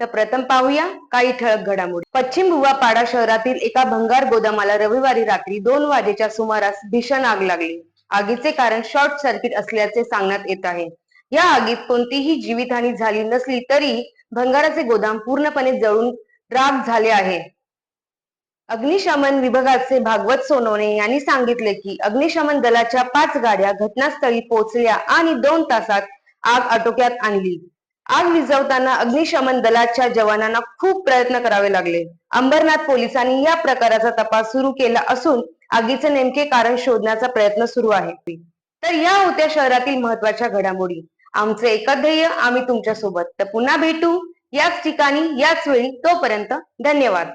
तर प्रथम पाहूया काही ठळक घडामोडी. पश्चिम भुवापाडा शहरातील एका भंगार गोदामाला रविवारी रात्री दोन वाजेच्या सुमारास भीषण आग लागली. आगीचे कारण शॉर्ट सर्किट असल्याचे सांगण्यात येत आहे. या आगीत कोणतीही जीवितहानी झाली नसली तरी भंगाराचे गोदाम पूर्णपणे जळून राख झाले आहे. अग्निशमन विभागाचे भागवत सोनवणे यांनी सांगितले की अग्निशमन दलाच्या पाच गाड्या घटनास्थळी पोहोचल्या आणि दोन तासात आग आटोक्यात आणली. आग विझवताना अग्निशमन दलाच्या जवानांना खूप प्रयत्न करावे लागले. अंबरनाथ पोलिसांनी या प्रकाराचा तपास सुरू केला असून आगीचे नेमके कारण शोधण्याचा प्रयत्न सुरू आहे. तर या होत्या शहरातील महत्त्वाच्या घडामोडी. आमचे एकच ध्येय आम्ही तुमच्यासोबत तर पुन्हा भेटू. याच ठिकाणी याच वेळी. तोपर्यंत धन्यवाद.